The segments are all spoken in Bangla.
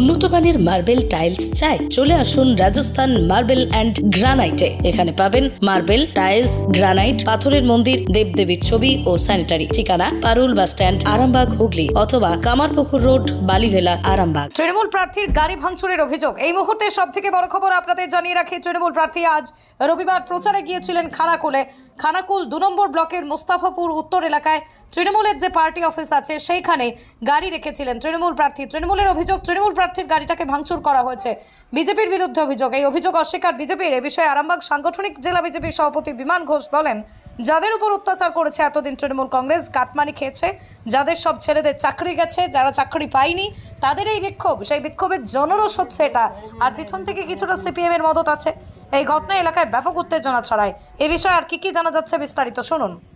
উন্নত মানের মার্বেল টাইলস চাই, চলে আসুন রাজস্থান মার্বেল অ্যান্ড গ্রানাইটে। এখানে পাবেন মার্বেল, টাইলস, গ্রানাইট, পাথরের মন্দির, দেবদেবীর ছবি ও স্যানিটারি। ঠিকানা, পারুল বাস স্ট্যান্ড, আরামবাগ, হুগলি অথবা কামারপুকুর রোড, বালিভেলা, আরামবাগ। তৃণমূল প্রার্থীর গাড়ি ভাঙচুরের অভিযোগ। এই মুহূর্তে সব থেকে বড় খবর আপনাদের জানিয়ে রাখি, তৃণমূল প্রার্থী আজ রবিবার প্রচারে গিয়েছিলেন খানাকুলে। খানাকুল দু নম্বর ব্লকের মোস্তাফাপুর উত্তর এলাকায় তৃণমূলের যে পার্টি অফিস আছে, সেইখানে গাড়ি রেখেছিলেন তৃণমূল প্রার্থী। তৃণমূলের অভিযোগ, তৃণমূল প্রার্থীর গাড়িটাকে ভাঙচুর করা হয়েছে। বিজেপির বিরুদ্ধে অভিযোগ। এই অভিযোগ অস্বীকার বিজেপির। এ বিষয়ে আরামবাগ সাংগঠনিক জেলা বিজেপির সভাপতি বিমান ঘোষ বলেন, যাদের উপর অত্যাচার করেছে এতদিন তৃণমূল কংগ্রেস, কাটমানি খেয়েছে, যাদের সব ছেলেদের চাকরি গেছে, যারা চাকরি পায়নি, তাদের এই বিক্ষোভ, সেই বিক্ষোভের জনরস হচ্ছে এটা। আর পিছন থেকে কিছুটা সিপিএম এর মদত আছে। এই ঘটনা এলাকায় ব্যাপক উত্তেজনা ছড়ায়। এ বিষয়ে আর কি কি জানা যাচ্ছে বিস্তারিত শুনুন।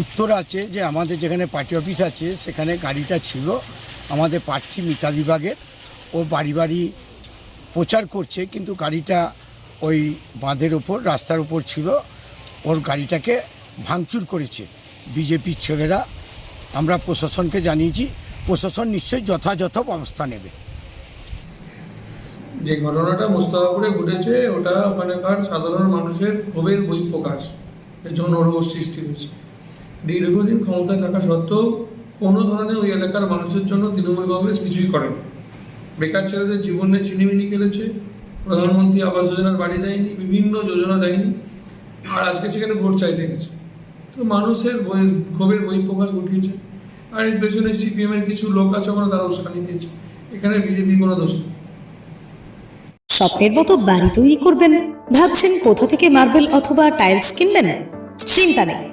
উত্তর আছে যে আমাদের যেখানে পার্টি অফিস আছে, সেখানে গাড়িটা ছিল আমাদের প্রার্থী মিতা বিভাগের। ও বাড়ি বাড়ি প্রচার করছে, কিন্তু গাড়িটা ওই বাঁধের ওপর রাস্তার ওপর ছিল। ওর গাড়িটাকে ভাঙচুর করেছে বিজেপির ছেলেরা। আমরা প্রশাসনকে জানিয়েছি, প্রশাসন নিশ্চয়ই যথাযথ ব্যবস্থা নেবে। যে ঘটনাটা মোস্তাফাপুরে ঘটেছে, ওটা ওখানকার সাধারণ মানুষের ক্ষোভের বহিঃপ্রকাশ জনরোষ সৃষ্টি হয়েছে। দীর্ঘদিন ক্ষমতায় থাকা সত্ত্বেও কোনো ধরনের ওই এলাকার মানুষের জন্য তৃণমূল কংগ্রেস কিছুই করেনি। বেকার ছেলেদের জীবনে ছিনিমিনি খেলেছে, প্রধানমন্ত্রী আবাস যোজনার বাড়ি দেয়নি, বিভিন্ন যোজনা দেয়নি, আর আজকে সেখানে ভোট চাইতে গেছে। তো মানুষের বই- ক্ষোভের বহিঃপ্রকাশ ঘটিয়েছে, আর এর পেছনে সিপিএমের কিছু লোক আছে ওখানে, তারা উস্কানি দিয়েছে। এখানে বিজেপি কোনো দোষ নেই। স্বপ্নের মতো বাড়ি তৈরি করবেন, ভাবছেন কোথা থেকে মার্বেল অথবা টাইলস কিনবেন? চিন্তা নেই।